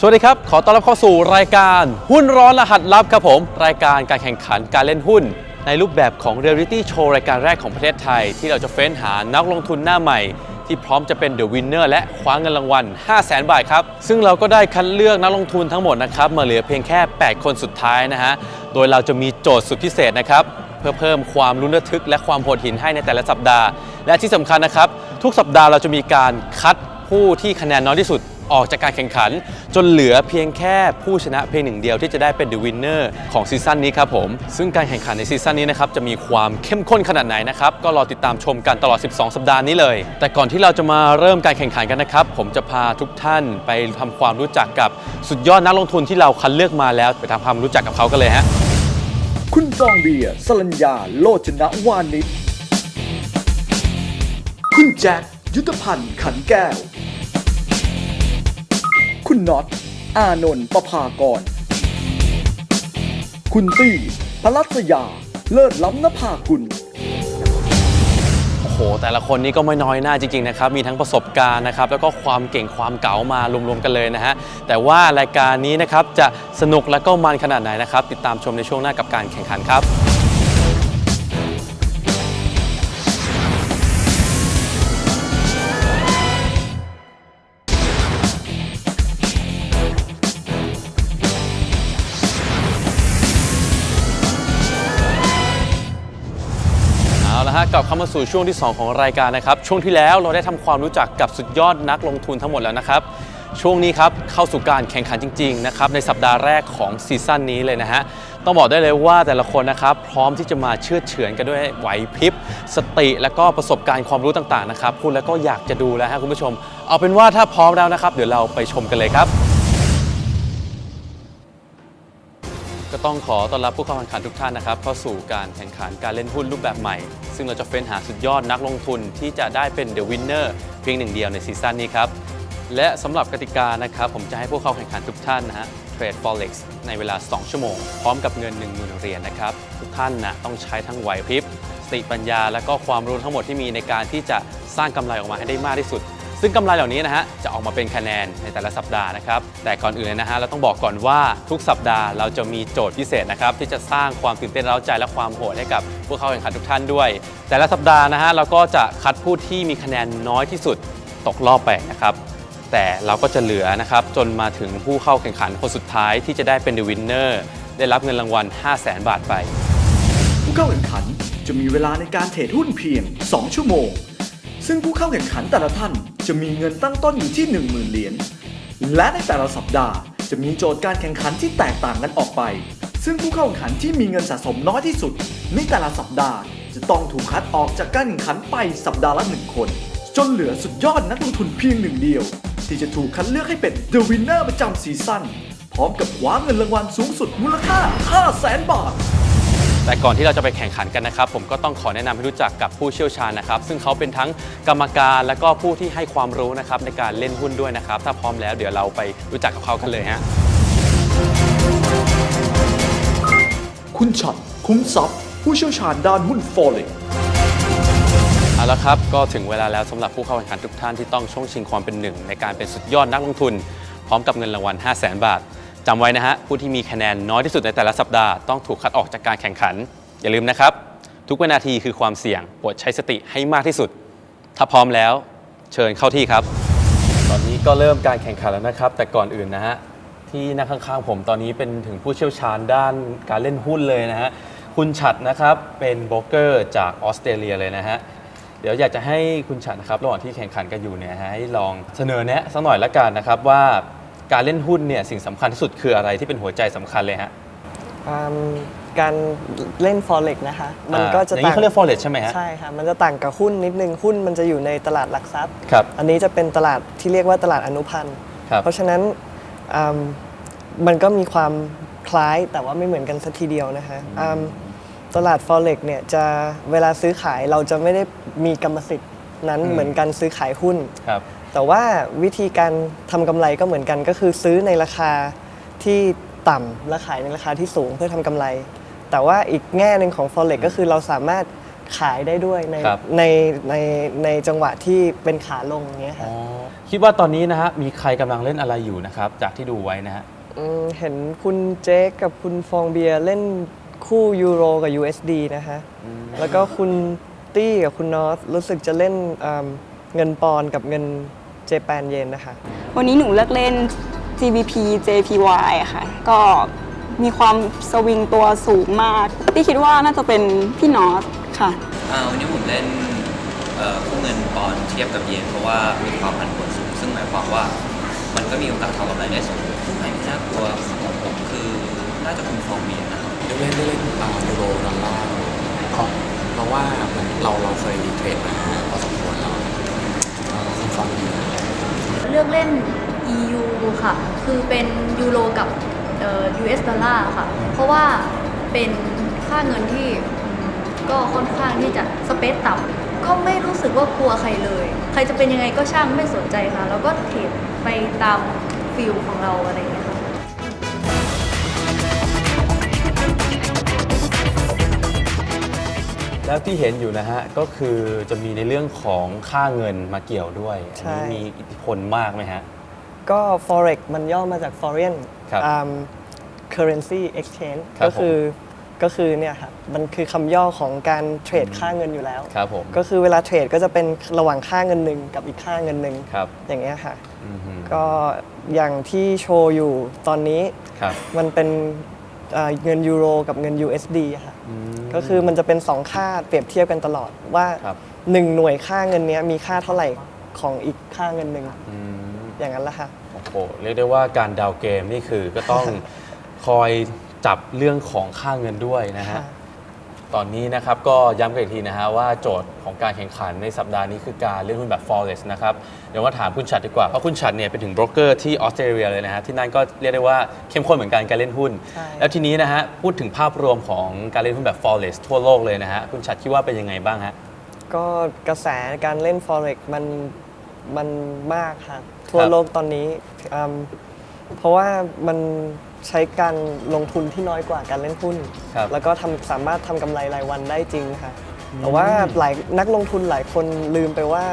สวัสดีครับ ขอต้อนรับเข้าสู่รายการหุ้นร้อนรหัสลับครับผม รายการการแข่งขันการเล่นหุ้น ในรูปแบบของเรียลลิตี้โชว์รายการแรกของประเทศไทย ที่เราจะเฟ้นหานักลงทุนหน้าใหม่ ที่พร้อมจะเป็นเดอะวินเนอร์และคว้าเงินรางวัล 5 0 0 0 0 0บาทครับ ซึ่งเราก็ได้คัดเลือกนักลงทุนทั้งหมดนะครับ มาเหลือเพียงแค่ 8 คนสุดท้ายนะฮะ โดยเราจะมีโจทย์สุดพิเศษนะครับเพื่อเพิ่มความลุ้นระทึก และความโหดหินให้ในแต่ละสัปดาห์ และที่สำคัญนะครับทุกสัปดาห์เราจะมีการคัดผู้ที่คะแนนน้อยที่สุด ออกจากการแข่งขัน จนเหลือเพียงแค่ผู้ชนะเพียงหนึ่งเดียวที่จะได้เป็น The Winner ของซีซั่นนี้ครับผม ซึ่งการแข่งขันในซีซั่นนี้นะครับจะมีความเข้มข้นขนาดไหนนะครับก็รอติดตามชมกันตลอด 12 สัปดาห์นี้เลย แต่ก่อนที่เราจะมาเริ่มการแข่งขันกันนะครับผมจะพาทุกท่านไปทำความรู้จักกับสุดยอดนักลงทุนที่เราคัดเลือกมาแล้วไปทำความรู้จักกับเขากันเลยฮะคุณจองเบียร์สลัญญาโลจนะวานิชคุณแจ็คยุทธพันธ์ขันแก้ว คุณน็อต อานนท์ประภากร คุณตี้พลัสยา เลิศล้ำนภากุล โอ้โห แต่ละคนนี้ก็ไม่น้อยหน้าจริง ๆ นะครับ มีทั้งประสบการณ์นะครับ แล้วก็ความเก่งความเก๋ามารวม ๆ กันเลยนะฮะ แต่ว่ารายการนี้นะครับ จะสนุกและก็มันขนาดไหนนะครับ ติดตามชมในช่วงหน้ากับการแข่งขันครับ กลับเข้ามาสู่ช่วงที่ 2 ของรายการนะครับ ช่วงที่แล้วเราได้ทำความรู้จักกับสุดยอดนักลงทุนทั้งหมดแล้วนะครับ ช่วงนี้ครับเข้าสู่การแข่งขันจริงๆนะครับในสัปดาห์แรกของซีซั่นนี้เลยนะฮะต้องบอกได้เลยว่าแต่ละคนนะครับพร้อมที่จะมาเชื่อเฉือนกันด้วยไหวพริบ สติและก็ประสบการณ์ความรู้ต่างๆนะครับพูดแล้วก็อยากจะดูแล้วฮะคุณผู้ชม เอาเป็นว่าถ้าพร้อมแล้วนะครับ เดี๋ยวเราไปชมกันเลยครับ ก็ต้องขอต้อนรับผู้เข้าแข่งขันทุกท่านนะครับเข้าสู่การแข่งขันการเล่นหุ้นรูปแบบใหม่ ซึ่งเราจะเฟ้นหาสุดยอดนักลงทุนที่จะได้เป็น The Winner เพียงหนึ่งเดียวในซีซั่นนี้ครับและสำหรับกติกานะครับผมจะให้ผู้เข้าแข่งขันทุกท่านนะฮะเทรด Forex ในเวลา 2 ชั่วโมง พร้อมกับเงิน 10,000เหรียญนะครับ ทุกท่านนะต้องใช้ทั้งไหวพริบสติปัญญา และก็ความรู้ทั้งหมดที่มีในการที่จะสร้างกำไรออกมาให้ได้มากที่สุด ซึ่งกำไรเหล่านี้นะฮะจะออกมาเป็นคะแนนในแต่ละสัปดาห์นะครับแต่ก่อนอื่นเลยนะฮะเราต้องบอกก่อนว่าทุกสัปดาห์เราจะมีโจทย์พิเศษนะครับที่จะสร้างความตื่นเต้นเร้าใจและความโหดให้กับผู้เข้าแข่งขันทุกท่านด้วย แต่ละสัปดาห์นะฮะเราก็จะคัดผู้ที่มีคะแนนน้อยที่สุดตกรอบไปนะครับแต่เราก็จะเหลือนะครับจนมาถึงผู้เข้าแข่งขันคนสุดท้ายที่จะได้เป็น The Winner ได้รับเงินรางวัล 5 0 0 0 0 0 บาทไป ผู้เข้าแข่งขันจะมีเวลาในการเทรดหุ้นเพียง 2 ชั่วโมง ซึ่งผู้เข้าแข่งขันแต่ละท่านจะมีเงินตั้งต้นอยู่ที่ 10,000 เหรียญ และในแต่ละสัปดาห์จะมีโจทย์การแข่งขันที่แตกต่างกันออกไป ซึ่งผู้เข้าแข่งขันที่มีเงินสะสมน้อยที่สุด ในแต่ละสัปดาห์จะต้องถูกคัดออกจากการแข่งขันไปสัปดาห์ละหนึ่งคน จนเหลือสุดยอดนักลงทุนเพียงหนึ่งเดียว ที่จะถูกคัดเลือกให้เป็น The Winner ประจำซีซั่นพร้อมกับคว้าเงินรางวัลสูงสุดมูลค่า 5 0 0 0 0 0 บาท แต่ก่อนที่เราจะไปแข่งขันกันนะครับ ผมก็ต้องขอแนะนำให้รู้จักกับผู้เชี่ยวชาญนะครับ ซึ่งเขาเป็นทั้งกรรมการและก็ผู้ที่ให้ความรู้นะครับในการเล่นหุ้นด้วยนะครับ ถ้าพร้อมแล้วเดี๋ยวเราไปรู้จักกับเขากันเลยฮะ คุณฉัดคุ้มทรัพย์ผู้เชี่ยวชาญด้านหุ้น Forex เอาละครับ ก็ถึงเวลาแล้วสำหรับผู้เข้าแข่งขันทุกท่านที่ต้องช่วงชิงความเป็นหนึ่งในการเป็นสุดยอดนักลงทุน พร้อมกับเงินรางวัล 5 0 0 0 0 0 บาท จำไว้นะฮะผู้ที่มีคะแนนน้อยที่สุดในแต่ละสัปดาห์ต้องถูกคัดออกจากการแข่งขัน อย่าลืมนะครับ ทุกวินาทีคือความเสี่ยงโปรดใช้สติให้มากที่สุด ถ้าพร้อมแล้ว เชิญเข้าที่ครับ ตอนนี้ก็เริ่มการแข่งขันแล้วนะครับ แต่ก่อนอื่นนะฮะที่นั่งข้างๆผมตอนนี้เป็นถึงผู้เชี่ยวชาญด้านการเล่นหุ้นเลยนะฮะคุณฉัดนะครับเป็นโบรกเกอร์จากออสเตรเลียเลยนะฮะเดี๋ยวอยากจะให้คุณฉัดนะครับระหว่างที่แข่งขันกันอยู่เนี่ยฮะให้ลองเสนอแนะสักหน่อยละกันนะครับว่า การเล่นหุ้นเนี่ยสิ่งสำคัญที่สุดคืออะไรที่เป็นหัวใจสำคัญเลยฮะอืมการเล่น forex นะคะ มันก็จะอ่าอย่างนี้ต่างเขาเรียก forex ใช่ไหมฮะ ใช่ค่ะมันจะต่างกับหุ้นนิดนึงหุ้นมันจะอยู่ในตลาดหลักทรัพย์ ครับ อันนี้จะเป็นตลาดที่เรียกว่าตลาดอนุพันธ์ ครับ เพราะฉะนั้นอืมมันก็มีความคล้ายแต่ว่าไม่เหมือนกันสักทีเดียวนะคะอืมตลาด forex เนี่ยจะเวลาซื้อขายเราจะไม่ได้มีกรรมสิทธิ์นั้นอืม เหมือนกันซื้อขายหุ้น ครับ แต่ว่าวิธีการทำกำไรก็เหมือนกัน ก็คือซื้อในราคาที่ต่ำและขายในราคาที่สูงเพื่อทำกำไร แต่ว่าอีกแง่หนึ่งของ forex ก็คือเราสามารถขายได้ด้วยในครับในในในจังหวะที่เป็นขาลงอย่างเงี้ยอ๋ค่ะอคิดว่าตอนนี้นะฮะมีใครกำลังเล่นอะไรอยู่นะครับ จากที่ดูไว้นะฮะมเห็นคุณเจคกับคุณฟองเบียร์เล่นคู่ยูโรกับ USD นะคะแล้วก็คุณตี้กับคุณนอสรู้สึกจะเล่นอืมเงินปอนด์กับเงิน เจแปนเยนนะคะ วันนี้หนูเลือกเล่น GBP JPY อะค่ะ ก็มีความสวิงตัวสูงมากที่คิดว่าน่าจะเป็นพี่นอสค่ะ อ่าวันนี้ผมเล่นเอ่อคู่เงินปอนด์เทียบกับเยนเพราะว่ามีความผันผวนสูง ซึ่งหมายความว่ามันก็มีโอกาสทำกำไรได้สูงคู่ไหนที่น่ากลัวของผมคือน่าจะเป็นฟองเมียนะครับได้เล่นได้เล่นอ่ายูโรดอลลาร์เพราะเพราะว่ามันเราเราเคยเทรดมาพอสมควรแล้วเอ่อคุณฟังดี เลือกเล่น EU ค่ะ คือเป็นยูโรกับ US ดอลลาร์ค่ะ เพราะว่าเป็นค่าเงินที่ก็ค่อนข้างที่จะสเปซต่ำก็ไม่รู้สึกว่ากลัวใครเลย ใครจะเป็นยังไงก็ช่างไม่สนใจค่ะ แล้วก็เทรดไปตามฟิลของเราอะไรอย่างเงี้ย แล้วที่เห็นอยู่นะฮะ ก็คือจะมีในเรื่องของค่าเงินมาเกี่ยวด้วยใช่อันนี้มีอิทธิพลมากไหมฮะ ก็ forex มันย่อมาจาก foreign ครับอืม currency exchange ครับก็คือก็คือเนี่ยครับมันคือคำย่อของการเทรดค่าเงินอยู่แล้วครับผมก็คือเวลาเทรดก็จะเป็นระหว่างค่าเงินหนึ่งกับอีกค่าเงินหนึ่งครับอย่างเงี้ยค่ะอือฮึก็อย่างที่โชว์อยู่ตอนนี้ครับ มันเป็นเอ่อเงินยูโรกับเงิน USD อะค่ะอืม ก็คือมันจะเป็น 2 ค่าเปรียบเทียบกันตลอดว่าครับ1หน่วยค่าเงินเนี้ยมีค่าเท่าไหร่ของอีกค่าเงินหนึ่งอืมอย่างนั้นละค่ะโอ้โหเรียกได้ว่าการเดาวเกมนี่คือก็ต้องคอยจับเรื่องของค่าเงินด้วยนะฮะค่ะ ตอนนี้นะครับก็ย้ำกันอีกทีนะฮะว่าโจทย์ของการแข่งขันในสัปดาห์นี้คือการเล่นหุ้นแบบ forex นะครับเดี๋ยวมาถามคุณชัดดีกว่า เพราะคุณชัดเนี่ยเป็นถึงโบรกเกอร์ที่ออสเตรเลียเลยนะฮะที่นั่นก็เรียกได้ว่าเข้มข้นเหมือนกันการเล่นหุ้น ใช่ แล้วทีนี้นะฮะพูดถึงภาพรวมของการเล่นหุ้นแบบ forex ทั่วโลกเลยนะฮะคุณชัดคิดว่าเป็นยังไงบ้างฮะ ก็กระแสการเล่น forex มันมันมากค่ะทั่วโลกตอนนี้อืมเพราะว่ามัน ใช้การลงทุนที่น้อยกว่าการเล่นหุ้น ครับแล้วก็ทำสามารถทำกำไรรายวันได้จริงค่ะ แต่ว่าหลายนักลงทุนหลายคนลืมไปว่า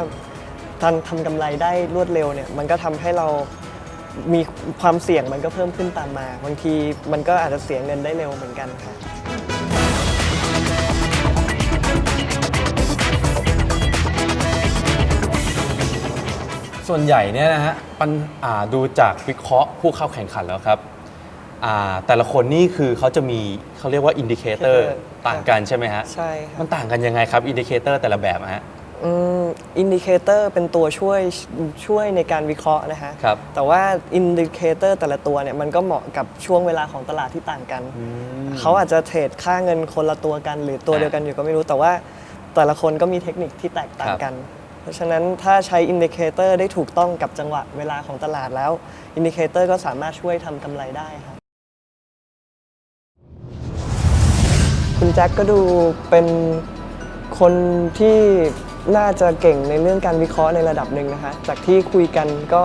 การทำกำไรได้รวดเร็วเนี่ยมันก็ทำให้เรามีความเสี่ยงมันก็เพิ่มขึ้นตามมา บางทีมันก็อาจจะเสียเงินได้เร็วเหมือนกันค่ะ ส่วนใหญ่เนี่ยนะฮะปัญอ่าดูจากวิเคราะห์ผู้เข้าแข่งขันแล้วครับ อ่าแต่ละคนนี่คือเขาจะมีเขาเรียกว่าอินดิเคเตอร์ Indicator ต่างกันใช่ไหมฮะใช่ค่ะ มันต่างกันยังไงครับอินดิเคเตอร์แต่ละแบบอะฮะอินดิเคเตอร์เป็นตัวช่วยช่วยในการวิเคราะห์นะคะครับแต่ว่าอินดิเคเตอร์แต่ละตัวเนี่ยมันก็เหมาะกับช่วงเวลาของตลาดที่ต่างกัน เขาอาจจะเทรดค่าเงินคนละตัวกัน หรือตัวอ่าเดียวกันอยู่ก็ไม่รู้แต่ว่าแต่ละคนก็มีเทคนิคที่แตกต่างครับกัน เพราะฉะนั้นถ้าใช้อินดิเคเตอร์ได้ถูกต้องกับจังหวะเวลาของตลาดแล้วอินดิเคเตอร์ก็สามารถช่วยทำกำไรได้ครั คุณแจ็คก็ดูเป็นคนที่น่าจะเก่งในเรื่องการวิเคราะห์ในระดับหนึ่งนะคะ จากที่คุยกันก็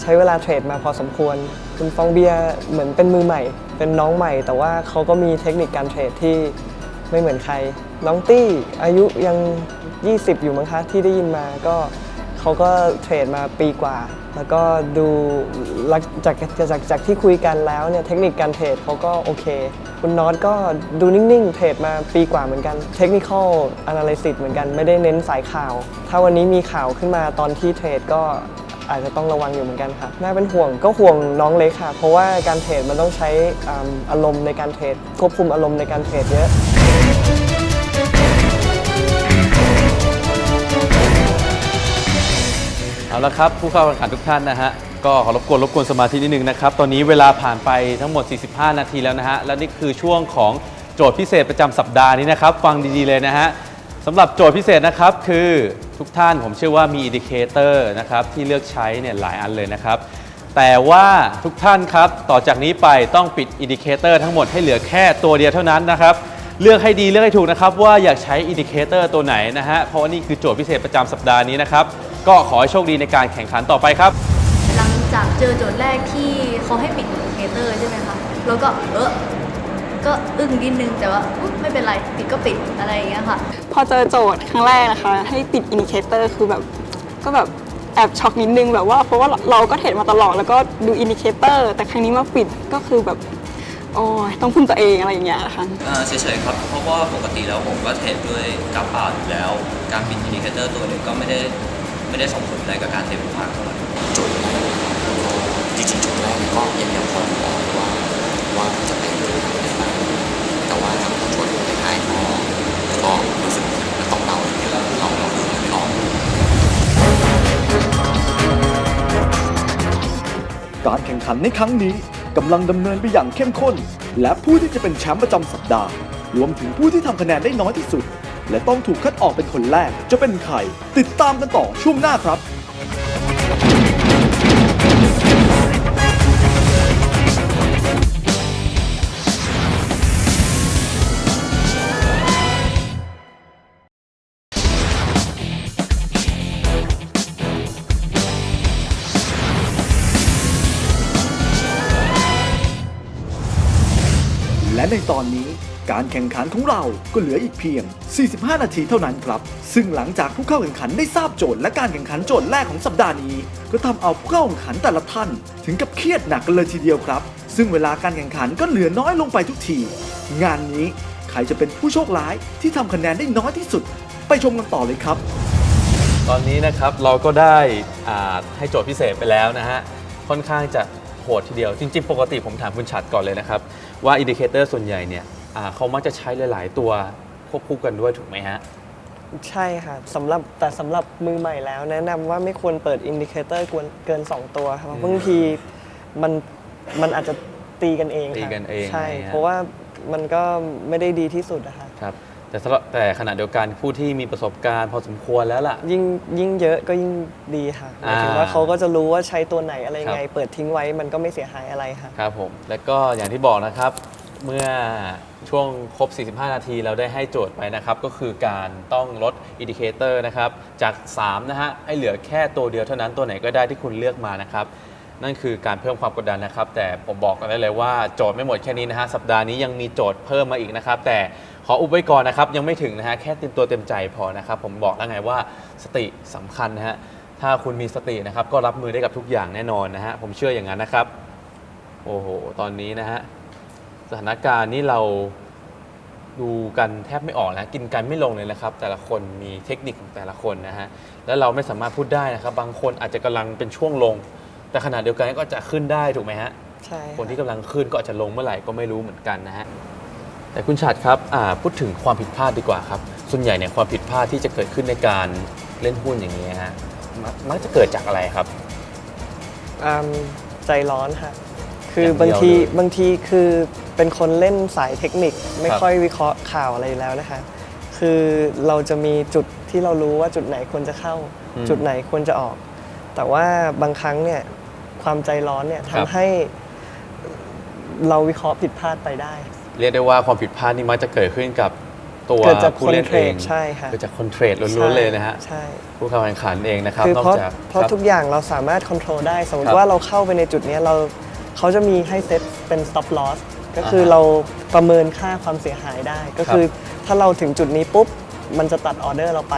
ใช้เวลาเทรดมาพอสมควร คุณฟองเบียเหมือนเป็นมือใหม่ เป็นน้องใหม่ แต่ว่าเขาก็มีเทคนิคการเทรดที่ไม่เหมือนใคร น้องตี้อายุยัง 20 อยู่มั้งคะที่ได้ยินมาก็เขาก็เทรดมาปีกว่า แล้วก็ดูจากจากจากจากที่คุยกันแล้วเนี่ยเทคนิคการเทรดเขาก็โอเค คุณน็อตก็ดูนิ่ง ๆ เทรดมาปีกว่าเหมือนกันเทคนิคอลอนาลิซิสเหมือนกันไม่ได้เน้นสายข่าว ถ้าวันนี้มีข่าวขึ้นมาตอนที่เทรดก็อาจจะต้องระวังอยู่เหมือนกันค่ะน่าเป็นห่วงก็ห่วงน้องเล็กค่ะ เพราะว่าการเทรดมันต้องใช้อารมณ์ในการเทรดควบคุมอารมณ์ในการเทรดเยอะ เอาละครับผู้เข้าแข่งขันทุกท่านนะฮะก็ขอรบกวนรบกวนสมาธินิดนึงนะครับ ตอนนี้เวลาผ่านไปทั้งหมด 45 นาทีแล้วนะฮะ และนี่คือช่วงของโจทย์พิเศษประจำสัปดาห์นี้นะครับ ฟังดีๆเลยนะฮะสำหรับโจทย์พิเศษนะครับคือทุกท่านผมเชื่อว่ามีอินดิเคเตอร์นะครับที่เลือกใช้เนี่ยหลายอันเลยนะครับ แต่ว่าทุกท่านครับต่อจากนี้ไปต้องปิดอินดิเคเตอร์ทั้งหมดให้เหลือแค่ตัวเดียวเท่านั้นนะครับเลือกให้ดีเลือกให้ถูกนะครับว่าอยากใช้อินดิเคเตอร์ตัวไหนนะฮะเพราะว่านี่คือโจทย์พิเศษประจำสัปดาห์นี้นะครับ ก็ขอให้โชคดีในการแข่งขันต่อไปครับ หลังจากเจอโจทย์แรกที่เขาให้ปิดอินดิเคเตอร์ใช่ไหมคะ แล้วก็เออก็อึ้งนิดนึงแต่ว่าอุ๊ยไม่เป็นไรปิดก็ปิดอะไรอย่างเงี้ยค่ะ พอเจอโจทย์ครั้งแรกนะคะ ให้ปิดอินดิเคเตอร์คือแบบ ก็แบบแอบช็อกนิดนึงแบบว่าเพราะว่าเราก็เทรดมาตลอดแล้วก็ดูอินดิเคเตอร์แต่ครั้งนี้มาปิดก็คือแบบ โอ้ยต้องพึ่งตัวเองอะไรอย่างเงี้ยนะคะเอ่อเฉยๆครับ เพราะว่าปกติแล้วผมก็เทรดด้วยกราฟอ่านอยู่แล้ว การปิดอินดิเคเตอร์ตัวหนึ่งก็ไม่ได้ ไม่ได้ส่งผลอะไรกับการเทรดผมมากเท่าไหร่จทย์แรกจริงๆจทย์แรกก็ยังยังพอรู้ว่าว่าจะไปทางไหนบ้างแต่ว่าทางโจทย์ท้ายก็ก็รู้สึกมันต้องเดาอย่างเดียวเราเราดูไม่ออกการแข่งขันในครั้งนี้กำลังดำเนินไปอย่างเข้มข้น และผู้ที่จะเป็นแชมป์ประจำสัปดาห์ รวมถึงผู้ที่ทำคะแนนได้น้อยที่สุด และต้องถูกคัดออกเป็นคนแรก จะเป็นใคร ติดตามกันต่อช่วงหน้าครับและในตอนนี้ การแข่งขันของเราก็เหลืออีกเพียง 45 นาทีเท่านั้นครับ ซึ่งหลังจากผู้เข้าแข่งขันได้ทราบโจทย์และการแข่งขันโจทย์แรกของสัปดาห์นี้ ก็ทำเอาผู้เข้าแข่งขันแต่ละท่าน ถึงกับเครียดหนักกันเลยทีเดียวครับ ซึ่งเวลาการแข่งขันก็เหลือน้อยลงไปทุกที งานนี้ใครจะเป็นผู้โชคร้ายที่ทำคะแนนได้น้อยที่สุด ไปชมกันต่อเลยครับ ตอนนี้นะครับเราก็ได้ให้โจทย์พิเศษไปแล้วนะฮะค่อนข้างจะโหดทีเดียว จริง ๆ ปกติผมถามคุณฉัดก่อนเลยนะครับ ว่าอินดิเคเตอร์ส่วนใหญ่เนี่ย อ่าเขามักจะใช้หลาย ๆ ตัวควบคู่กันด้วยถูกไหมฮะ ใช่ค่ะสำหรับแต่สำหรับมือใหม่แล้ว แนะนำว่าไม่ควรเปิดอินดิเคเตอร์เกิน 2 ตัวครับเพราะบางทีมันมันอาจจะตีกันเองค่ะตีกันเองใช่ อะไรเงี้ย เพราะว่ามันก็ไม่ได้ดีที่สุดนะคะ ครับแต่สำหรับแต่ขณะเดียวกันผู้ที่มีประสบการณ์พอสมควรแล้วล่ะ ยิ่งยิ่งเยอะก็ยิ่งดีค่ะหมายถึงว่าอ่าเขาก็จะรู้ว่าใช้ตัวไหนอะไรไง ครับ เปิดทิ้งไว้มันก็ไม่เสียหายอะไรค่ะ ครับผม แล้วก็อย่างที่บอกนะครับ เมื่อช่วงครบ 45 นาทีเราได้ให้โจทย์ไปนะครับ ก็คือการต้องลดอินดิเคเตอร์นะครับ จาก 3 นะฮะ ให้เหลือแค่ตัวเดียวเท่านั้นตัวไหนก็ได้ที่คุณเลือกมานะครับ นั่นคือการเพิ่มความกดดันนะครับ แต่ผมบอกกันได้เลยว่าโจทย์ไม่หมดแค่นี้นะฮะ สัปดาห์นี้ยังมีโจทย์เพิ่มมาอีกนะครับ แต่ขออุบไว้ก่อนนะครับ ยังไม่ถึงนะฮะ แค่เต็มตัวเต็มใจพอนะครับ ผมบอกแล้วไงว่าสติสำคัญนะฮะ ถ้าคุณมีสตินะครับ ก็รับมือได้กับทุกอย่างแน่นอนนะฮะ ผมเชื่ออย่างนั้นนะครับ โอ้โห ตอนนี้นะฮะ สถานการณ์นี้เราดูกันแทบไม่ออกนะกินกันไม่ลงเลยนะครับ แต่ละคนมีเทคนิคของแต่ละคนนะฮะแล้วเราไม่สามารถพูดได้นะครับ บางคนอาจจะกำลังเป็นช่วงลง แต่ขณะเดียวกันก็จะขึ้นได้ถูกไหมฮะใช่ะคนที่กำลังขึ้นก็อาจจะลงเมื่อไหร่ก็ไม่รู้เหมือนกันนะฮะแต่คุณชัดครับอ่าพูดถึงความผิดพลาดดีกว่าครับ ส่วนใหญ่เนี่ยความผิดพลาดที่จะเกิดขึ้นในการเล่นหุ้นอย่างนี้ฮะมักมักจะเกิดจากอะไรครับ อืมใจร้อนค่ะ คืออย่างเดียวบางทีเลย บางทีคือ เป็นคนเล่นสายเทคนิคไม่ครับค่อยวิเคราะห์ข่าวอะไรอยู่แล้วนะคะ คือเราจะมีจุดที่เรารู้ว่าจุดไหนควรจะเข้า จุดไหนควรจะออก แต่ว่าบางครั้งเนี่ยความใจร้อนเนี่ยครับทำให้เราวิเคราะห์ผิดพลาดไปได้ เรียกได้ว่าความผิดพลาดนี่มักจะเกิดขึ้นกับตัวเกิดจากผู้เล่นคนเทรเอดงใช่ค่ะเกิดจากคนเทรดล้วนๆเลยนะฮะใช่ผู้เข้าแข่งขันเองนะครับคือนอกเพราะจากเพราะครับทุกอย่างเราสามารถควบคุมได้ สมมครัติบว่าเราเข้าไปในจุดเนี้ยเราเขาจะมีให้เซตเป็น stop loss ก็คืออ่าฮะเราประเมินค่าความเสียหายได้ ก็คือถ้าเราถึงจุดนี้ปุ๊บมันจะตัดออเดอร์เราไป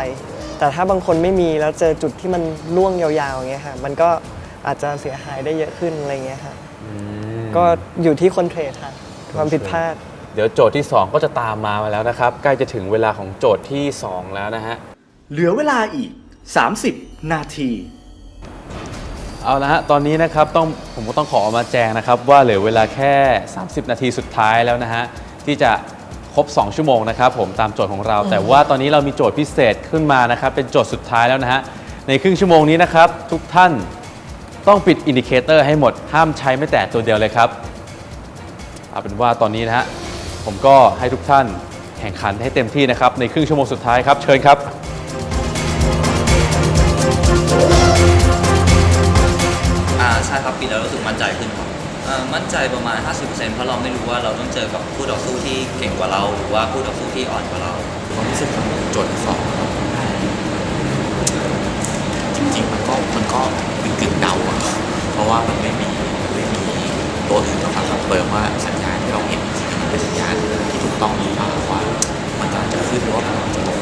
แต่ถ้าบางคนไม่มีแล้วเจอจุดที่มันล่วงยาวๆอย่างเงี้ยค่ะมันก็อาจจะเสียหายได้เยอะขึ้นอะไรเงี้ยค่ะอืมก็อยู่ที่คนเทรดค่ะความผิดพลาด เดี๋ยวโจทย์ที่ 2 ก็จะตามมาแล้วนะครับ ใกล้จะถึงเวลาของโจทย์ที่ 2 แล้วนะฮะ เหลือเวลาอีก 30 นาที เอาละฮะ ตอนนี้นะครับต้องผมก็ต้องขอมาแจ้งนะครับ ว่าเหลือเวลาแค่ 30 นาทีสุดท้ายแล้วนะฮะ ที่จะครบ 2 ชั่วโมงนะครับผมตามโจทย์ของเรา แต่ว่าตอนนี้เรามีโจทย์พิเศษขึ้นมานะครับ เป็นโจทย์สุดท้ายแล้วนะฮะ ในครึ่งชั่วโมงนี้นะครับ ทุกท่านต้องปิดอินดิเคเตอร์ให้หมดห้ามใช้ไม่แต่ตัวเดียวเลยครับเอาเป็นว่าตอนนี้นะฮะผมก็ให้ทุกท่านแข่งขันให้เต็มที่นะครับ ในครึ่งชั่วโมงสุดท้ายครับ เชิญครับ ปีแล้วรู้สึกมั่นใจขึ้นมั่นใจประมาณ 50%เพราะเราไม่รู้ว่าเราต้องเจอกับผู้ต่อสู้ที่เก่งกว่าเรา หรือว่าผู้ต่อสู้ที่อ่อนกว่าเราผมรู้สึกโจทย์สองจริงๆมันก็มันก็เป็นกึ่งเดาอะเพราะว่ามันไม่มีไม่มีตัวอื่นมาคอนเฟิร์มว่าสัญญาณที่เราเห็นเป็นสัญญาณที่ถูกต้องหรือเปล่าว่ามันกำลัจะขึ้นหรือว่ามันจะลง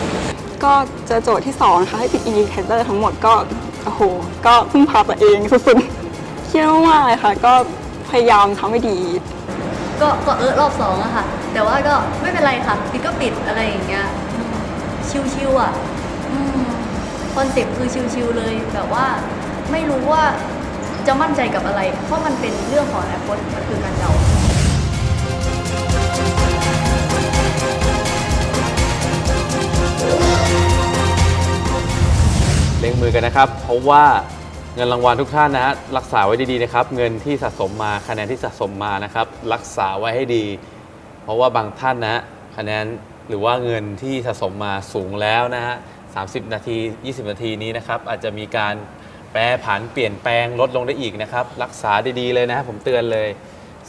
ก็เจอโจทย์ที่สองนะคะให้ติด e ีเทนเตอร์ทั้งหมดก็โอ้โหก็พึ่งพาตัวเองสุดๆ เครียดมากๆเลยค่ะ ก็พยายามทำให้ดี ก็ก็เออรอบสองอะค่ะ แต่ว่าก็ไม่เป็นไรค่ะปิดก็ปิดอะไรอย่างเงี้ยอืมชิวๆอะคอนเซ็ปต์คือชิวๆเลยแบบว่าไม่รู้ว่าจะมั่นใจกับอะไร เพราะมันเป็นเรื่องของอนาคตมันคือการเดา เล็งมือกันนะครับ เพราะว่า เงินรางวัลทุกท่านนะฮะรักษาไว้ดีๆนะครับ เงินที่สะสมมาคะแนนที่สะสมมานะครับ รักษาไว้ให้ดี เพราะว่าบางท่านนะฮะคะแนนหรือว่าเงินที่สะสมมาสูงแล้วนะฮะ30 นาที 20 นาทีนี้นะครับ อาจจะมีการแปรผันเปลี่ยนแปลงลดลงได้อีกนะครับ รักษาดีๆเลยนะฮะผมเตือนเลย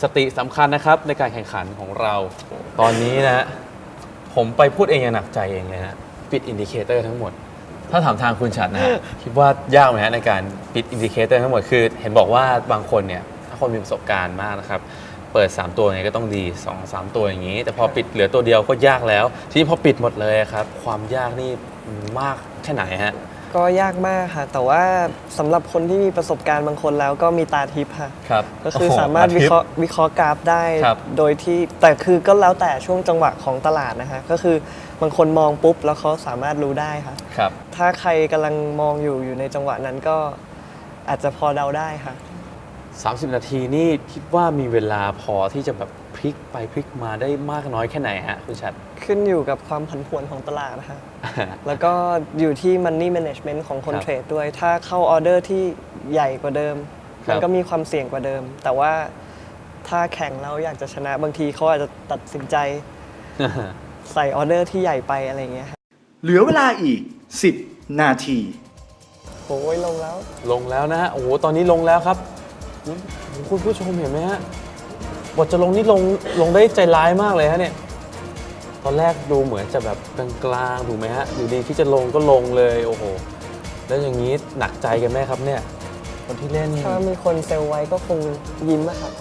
สติสำคัญนะครับในการแข่งขันของเรา ตอนนี้นะฮะผมไปพูดเองยังหนักใจเองเลยนะปิดอินดิเคเตอร์ทั้งหมด ถ้าถามทางคุณชัดนะฮะ คิดว่ายากไหมฮะในการปิดอินดิเคเตอร์ทั้งหมดคือ เห็นบอกว่าบางคนเนี่ยถ้าคนมีประสบการณ์มากนะครับ เปิด 3 ตัวยังไงก็ต้องดี 2 3 ตัวอย่างนี้ แต่พอปิดเหลือตัวเดียวก็ยากแล้ว ทีนี้พอปิดหมดเลยครับ ความยากนี่มากแค่ไหนฮะ ก็ยากมากค่ะ แต่ว่าสำหรับคนที่มีประสบการณ์บางคนแล้วก็มีตาทิพย์ค่ะครับก็คือโโหสามารถอวิทิตเคราะห์วิเคราะห์กราฟได้ครับโดยที่แต่คือก็แล้วแต่ช่วงจังหวะของตลาดนะคะก็คือบางคนมองปุ๊บแล้วเขาสามารถรู้ได้ค่ะครับถ้าใครกำลังมองอยู่อยู่ในจังหวะนั้นก็อาจจะพอเดาได้ค่ะ 30 นาทีนี่คิดว่ามีเวลาพอที่จะแบบพ ลิกไปพลิกมาได้มากน้อยแค่ไหนฮะคุณชัด ขึ้นอยู่กับความผันผวนของตลาดนะคะแล้วก็อยู่ที่ money management ของคนครับเทรดด้วย ถ้าเข้าออเดอร์ที่ใหญ่กว่าเดิม ครับ มันก็มีความเสี่ยงกว่าเดิม แต่ว่าถ้าแข่งแล้วอยากจะชนะบางทีเขาอาจจะตัดสินใจใส่ออเดอร์ที่ใหญ่ไปอะไรอย่างเงี้ยค่ะเหลือเวลาอีก 10 นาที โอ้ยลงแล้ว ลงแล้วนะฮะ โอ้โห ตอนนี้ลงแล้วครับนี่คุณผู้ชมเห็นไหมฮะ บทจะลงนี่ลงลงได้ใจร้ายมากเลยฮะเนี่ย ตอนแรกดูเหมือนจะแบบกลางๆถูกไหมฮะ อยู่ดีที่จะลงก็ลงเลยโอ้โห แล้วอย่างนี้หนักใจกันไหมครับเนี่ย คนที่เล่น ถ้ามีคนเซลล์ไว้ก็คงยิ้มอะค่ะ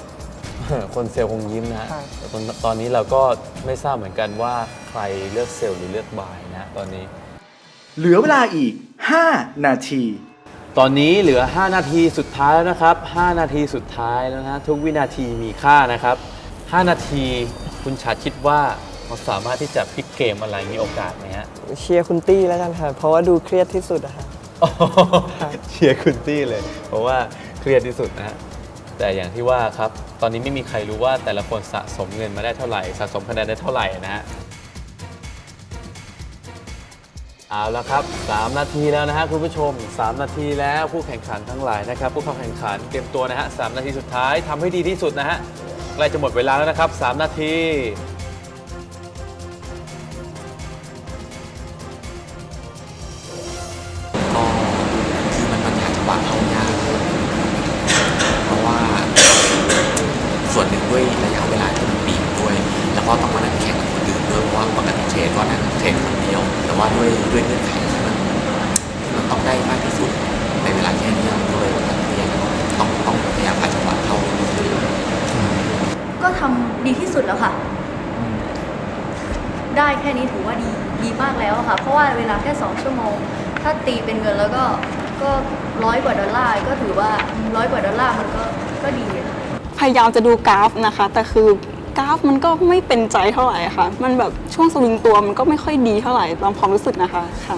คนเซลล์คงยิ้มนะฮะค่ะแต่ตอนตอนนี้เราก็ไม่ทราบเหมือนกันว่าใครเลือกเซลล์หรือเลือกบายนะฮะตอนนี้ เหลือเวลาอีก 5 นาที ตอนนี้เหลือ 5 นาทีสุดท้ายแล้วนะครับ 5 นาทีสุดท้ายแล้วนะฮะทุกวินาทีมีค่านะครับ 5 นาทีคุณชัดคิดว่าเราสามารถที่จะพลิกเกมอะไรมีโอกาสไหมฮะเชียร์คุณตี้แล้วกันค่ะ เพราะว่าดูเครียดที่สุดอะค่ะ เชียร์คุณตี้เลย เพราะว่าเครียดที่สุดนะฮะแต่อย่างที่ว่าครับ ตอนนี้ไม่มีใครรู้ว่าแต่ละคนสะสมเงินมาได้เท่าไหร่ สะสมคะแนนได้เท่าไหร่นะฮะ เอาละครับ 3 นาทีแล้วนะฮะคุณผู้ชม 3 นาทีแล้วผู้แข่งขันทั้งหลายนะครับ ผู้เข้าแข่งขันเตรียมตัวนะฮะ3นาทีสุดท้ายทำให้ดีที่สุดนะฮะใกล้จะหมดเวลาแล้วนะครับ 3 นาทีก็คือมันมันหาจังหวะเข้ายากเพราะว่า ส่วนหนึ่งด้วยระยะเวลาที่มันบีบด้วย แล้วก็ต้องมานั่งแข่งกับคนอื่นด้วยเพราะว่าปกติเทรดก็นั่ง แต่ว่าด้วยด้วยเงื่อนไขที่มันมันต้องได้มากที่สุดในเวลาแค่นี้ก็เลยแบบพยายามต้องต้องพยายามหาจังหวะเข้าเรื่อยก็ทำดีที่สุดแล้วค่ะ ได้แค่นี้ถือว่าดีดีมากแล้วอะค่ะ เพราะว่าเวลาแค่ 2 ชั่วโมง ถ้าตีเป็นเงินแล้วก็ก็ร้อยกว่าดอลลาร์ก็ถือว่าร้อยกว่าดอลลาร์มันก็ก็ดีอะ พยายามจะดูกราฟนะคะ แต่คือาฟมันก็ไม่เป็นใจเท่าไหร่ค่ะ มันแบบช่วงสวิงตัวมันก็ไม่ค่อยดีเท่าไหร่ตามความรู้สึกนะคะค่ะ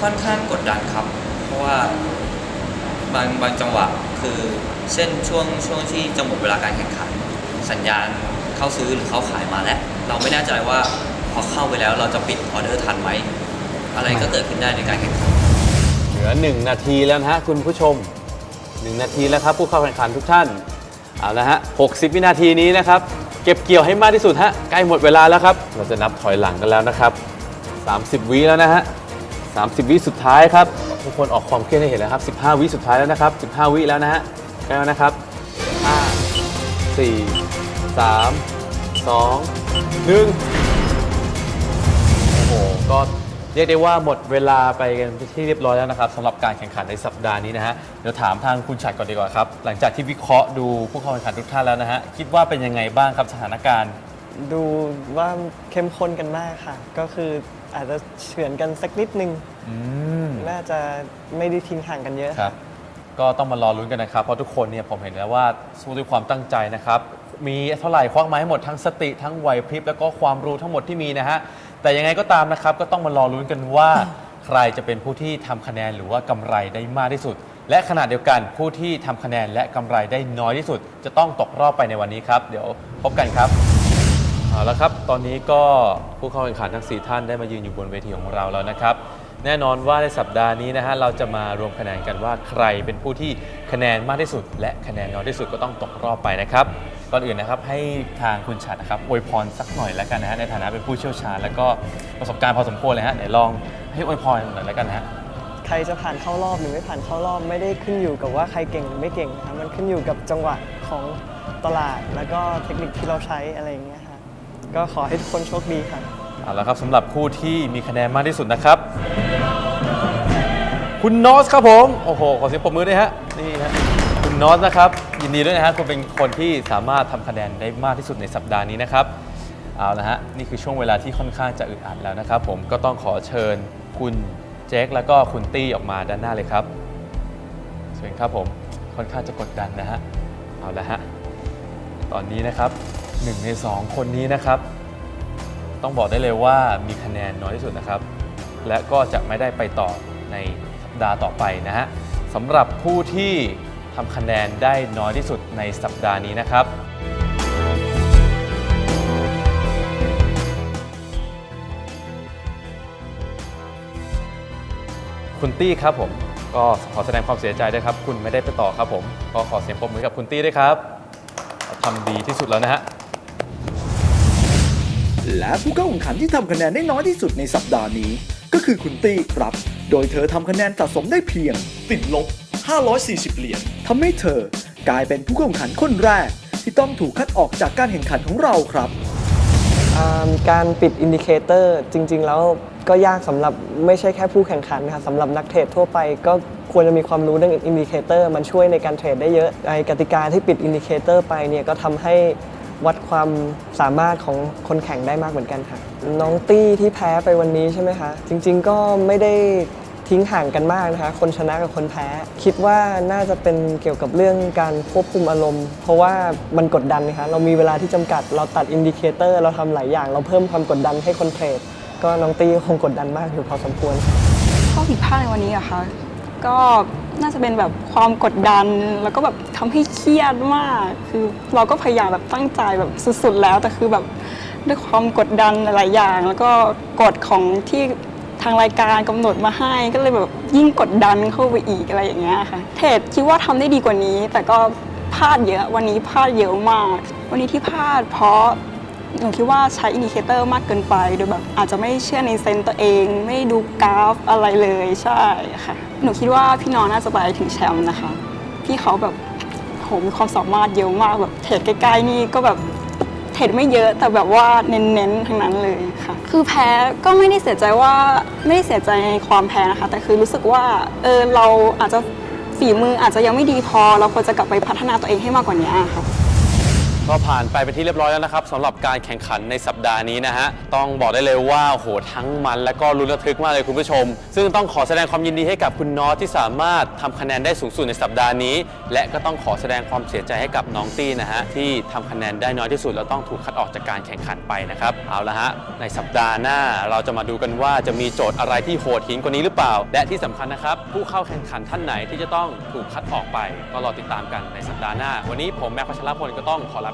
ค่อนข้างกดดันครับ เพราะว่าบางบางจังหวะคือเช่นช่วงช่วงที่จะหมดเวลาการแข่งขัน สัญญาณเข้าซื้อหรือเข้าขายมาแล้ว เราไม่แน่ใจว่าพอเข้าไปแล้วเราจะปิดออเดอร์ทันไหม อะไรก็เกิดขึ้นได้ในการแข่งขัน เหลือ 1 นาทีแล้วนะฮะคุณผู้ชม 1 นาทีแล้วครับผู้เข้าแข่งขันทุกท่าน เอาละฮะ60 วินาทีนี้นะครับ เก็บเกี่ยวให้มากที่สุดฮะใกล้หมดเวลาแล้วครับ เราจะนับถอยหลังกันแล้วนะครับ 30 วิแล้วนะฮะ30 วิสุดท้ายครับทุกคนออกความเครียดให้เห็นแล้วครับ 15 วิสุดท้ายแล้วนะครับ 15 วิแล้วนะฮะใกล้แล้วนะครับ 5 4 3 2 1 โอ้โหก็ เรียกได้ว่าหมดเวลาไปกันที่เรียบร้อยแล้วนะครับสำหรับการแข่งขันในสัปดาห์นี้นะฮะเดี๋ยวถามทางคุณฉัดก่อนดีกว่าครับ หลังจากที่วิเคราะห์ดูผู้เข้าแข่งขันทุกท่านแล้วนะฮะคิดว่าเป็นยังไงบ้างครับสถานการณ์ ดูว่าเข้มข้นกันมากค่ะ ก็คืออาจจะเฉือนกันสักนิดนึง อืมน่าจะไม่ได้ทิ้งห่างกันเยอะ ครับ ก็ต้องมารอลุ้นกันนะครับ เพราะทุกคนเนี่ยผมเห็นแล้วว่าสู้ด้วยความตั้งใจนะครับ มีเท่าไหร่คว้างมาให้หมดทั้งสติทั้งไหวพริบแล้วก็ความรู้ทั้งหมดที่มีนะฮะ แต่ยังไงก็ตามนะครับ ก็ต้องมารอลุ้นกันว่า ใครจะเป็นผู้ที่ทำคะแนนหรือว่ากำไรได้มากที่สุด และขณะเดียวกันผู้ที่ทำคะแนนและกำไรได้น้อยที่สุด จะต้องตกรอบไปในวันนี้ครับ เดี๋ยวพบกันครับเอาละครับ ตอนนี้ก็ผู้เข้าแข่งขันทั้ง 4 ท่านได้มายืนอยู่บนเวทีของเราแล้วนะครับ แน่นอนว่าในสัปดาห์นี้นะฮะเราจะมารวมคะแนนกันว่าใครเป็นผู้ที่คะแนนมากที่สุด และคะแนนน้อยที่สุดก็ต้องตกรอบไปนะครับก่อนอื่นนะครับให้ทางคุณฉัดนะครับอวยพรสักหน่อยแล้วกันนะฮะในฐานะเป็นผู้เชี่ยวชาญ แล้วก็ประสบการณ์พอสมควรเลยฮะไหนลองให้อวยพรหน่อยแล้วกันนะฮะใครจะผ่านเข้ารอบหรือไม่ผ่านเข้ารอบไม่ได้ขึ้นอยู่กับว่าใครเก่งหรือไม่เก่งนะครับมันขึ้นอยู่กับจังหวะของตลาด แล้วก็เทคนิคที่เราใช้อะไรอย่างเงี้ยครับก็ขอให้ทุกคนโชคดีครับเอาละครับสำหรับคู่ที่มีคะแนนมากที่สุดนะครับ คุณนอสครับผม โอ้โห ขอเสียงปรบมือด้วยฮะนี่ฮะคุณนอสนะครับ ยินดีด้วยนะฮะคุณเป็นคนที่สามารถทำคะแนนได้มากที่สุดในสัปดาห์นี้นะครับเอาละฮะนี่คือช่วงเวลาที่ค่อนข้างจะอึดอัดแล้วนะครับ ผมก็ต้องขอเชิญคุณเจคแล้วก็คุณตี้ออกมาด้านหน้าเลยครับเชิญครับผมค่อนข้างจะกดดันนะฮะเอาละฮะตอนนี้นะครับหนึ่งในสองคนนี้นะครับ ต้องบอกได้เลยว่ามีคะแนนน้อยที่สุดนะครับ และก็จะไม่ได้ไปต่อในสัปดาห์ต่อไปนะฮะสำหรับผู้ที่ ทำคะแนนได้น้อยที่สุดในสัปดาห์นี้นะครับ คุณตี้ครับผมก็ขอแสดงความเสียใจด้วยครับ คุณไม่ได้ไปต่อครับผม ก็ขอเสียงปรบมือกับคุณตี้ด้วยครับทำดีที่สุดแล้วนะฮะและผู้เข้าแข่งขันที่ทำคะแนนได้น้อยที่สุดในสัปดาห์นี้ ก็คือคุณตี้ครับ โดยเธอทำคะแนนสะสมได้เพียงติดลบ 540 เหรียญทำให้เธอกลายเป็นผู้แข่งขันคนแรก ที่ต้องถูกคัดออกจากการแข่งขันของเราครับ อ่าการปิดอินดิเคเตอร์จริง ๆ แล้วก็ยากสำหรับไม่ใช่แค่ผู้แข่งขันค่ะสำหรับนักเทรดทั่วไปก็ควรจะมีความรู้เรื่องอินดิเคเตอร์มันช่วยในการเทรดได้เยอะไอกติกาที่ปิดอินดิเคเตอร์ไปเนี่ยก็ทำให้วัดความสามารถของคนแข่งได้มากเหมือนกันค่ะ น้องตี้ที่แพ้ไปวันนี้ใช่ไหมคะ จริง ๆ ก็ไม่ได้ ทิ้งห่างกันมากนะคะ คนชนะกับคนแพ้ คิดว่าน่าจะเป็นเกี่ยวกับเรื่องการควบคุมอารมณ์ เพราะว่ามันกดดันนะคะเรามีเวลาที่จำกัด เราตัดอินดิเคเตอร์เราทำหลายอย่าง เราเพิ่มความกดดันให้คนเทรดก็น้องตี้คงกดดันมากอยู่พอสมควรข้อผิดพลาดในวันนี้อะคะก็น่าจะเป็นแบบความกดดันแล้วก็แบบทำให้เครียดมาก คือเราก็พยายามแบบตั้งใจแบบสุดๆแล้วแต่คือแบบด้วยความกดดันหลายอย่าง แล้วก็กฎของที่ ทางรายการกำหนดมาให้ก็เลยแบบยิ่งกดดันเข้าไปอีกอะไรอย่างเงี้ยค่ะ เทรดคิดว่าทำได้ดีกว่านี้ แต่ก็พลาดเยอะวันนี้พลาดเยอะมาก วันนี้ที่พลาดเพราะหนูคิดว่าใช้อินดิเคเตอร์มากเกินไปโดยแบบอาจจะไม่เชื่อในเซนส์ตัวเอง ไม่ดูกราฟอะไรเลยใช่ค่ะหนูคิดว่าพี่น้องน่าจะไปถึงแชมป์นะคะ พี่เขาแบบโหมีความสามารถเยอะมากแบบเทรดใกล้ๆนี่ก็แบบ เทรดไม่เยอะแต่แบบว่าเน้นๆทั้งนั้นเลยค่ะ คือแพ้ก็ไม่ได้เสียใจว่าไม่ได้เสียใจในความแพ้นะคะ แต่คือรู้สึกว่าเออเราอาจจะฝีมืออาจจะยังไม่ดีพอ เราควรจะกลับไปพัฒนาตัวเองให้มากกว่านี้ค่ะ ก็ผ่านไปเป็นที่เรียบร้อยแล้วนะครับสำหรับการแข่งขันในสัปดาห์นี้นะฮะต้องบอกได้เลยว่าโหทั้งมัน และก็ลุ้นระทึกมากเลยคุณผู้ชม ซึ่งต้องขอแสดงความยินดีให้กับคุณนอตที่สามารถทำคะแนนได้สูงสุดในสัปดาห์นี้ และก็ต้องขอแสดงความเสียใจให้กับน้องตี้นะฮะที่ทำคะแนนได้น้อยที่สุดแล้วต้องถูกคัดออกจากการแข่งขันไปนะครับเอาละฮะในสัปดาห์หน้าเราจะมาดูกันว่าจะมีโจทย์อะไรที่โหดหินกว่านี้หรือเปล่า และที่สำคัญนะครับผู้เข้าแข่งขันท่านไหนที่จะต้องถูกคัดออกไป ก็รอติดตามกันในสัปดาห์หน้า วันนี้ผมแม็กพัชรพลก็ต้องขอลา